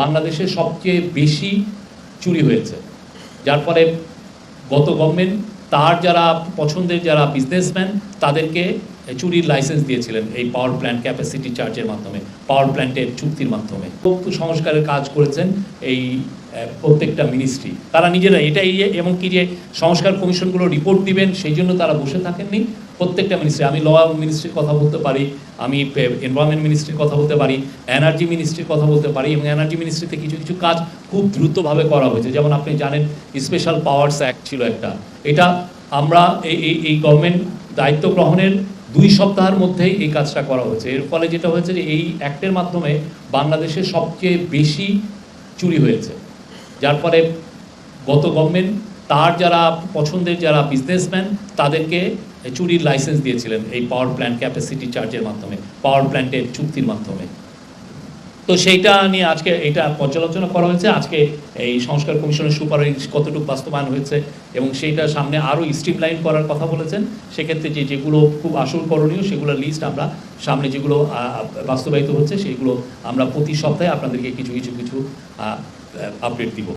বাংলাদেশে সবচেয়ে বেশি চুরি হয়েছে। যার ফলে গত গভর্নমেন্ট তার যারা পছন্দের যারা বিজনেসম্যান তাদেরকে চুরির লাইসেন্স দিয়েছিলেন এই পাওয়ার প্ল্যান্ট ক্যাপাসিটি চার্জের মাধ্যমে পাওয়ার প্ল্যান্টের চুক্তির মাধ্যমে। সংস্কারের কাজ করেছেন এই প্রত্যেকটা মিনিস্ট্রি তারা নিজেরা এটাই এবং কি যে সংস্কার কমিশনগুলো রিপোর্ট দিবেন, সেই জন্য তারা বসে থাকেননি। প্রত্যেকটা মিনিস্ট্রি আমি ল মিনিস্ট্রির কথা বলতে পারি, আমি এনভায়রনমেন্ট মিনিস্ট্রির কথা বলতে পারি এনার্জি মিনিস্ট্রির কথা বলতে পারি এবং এনার্জি মিনিস্ট্রিতে কিছু কিছু কাজ খুব দ্রুতভাবে করা হয়েছে। যেমন আপনি জানেন স্পেশাল পাওয়ার্স অ্যাক্ট ছিল একটা। এটা আমরা এই এই এই গভর্নমেন্ট দায়িত্ব গ্রহণের দুই সপ্তাহের মধ্যেই এই কাজটা করা হয়েছে। এর ফলে যেটা হয়েছে যে এই অ্যাক্টের মাধ্যমে বাংলাদেশে সবচেয়ে বেশি চুরি হয়েছে। যার ফলে গত গভর্নমেন্ট তার যারা পছন্দের যারা বিজনেসম্যান তাদেরকে চুরির লাইসেন্স দিয়েছিলেন এই পাওয়ার প্ল্যান্ট ক্যাপাসিটি চার্জের মাধ্যমে পাওয়ার প্ল্যান্টের চুক্তির মাধ্যমে। তো সেইটা নিয়ে আজকে এটা পর্যালোচনা করা হয়েছে। আজকে এই সংস্কার কমিশনের সুপারিশ কতটুকু বাস্তবায়ন হয়েছে এবং সেইটা সামনে আরও স্ট্রিমলাইন করার কথা বলেছেন। সেক্ষেত্রে যে যেগুলো খুব আসল করণীয় সেগুলোর লিস্ট আমরা সামনে যেগুলো বাস্তবায়িত হচ্ছে, সেইগুলো আমরা প্রতি সপ্তাহে আপনাদেরকে কিছু কিছু কিছু আপডেট দিব।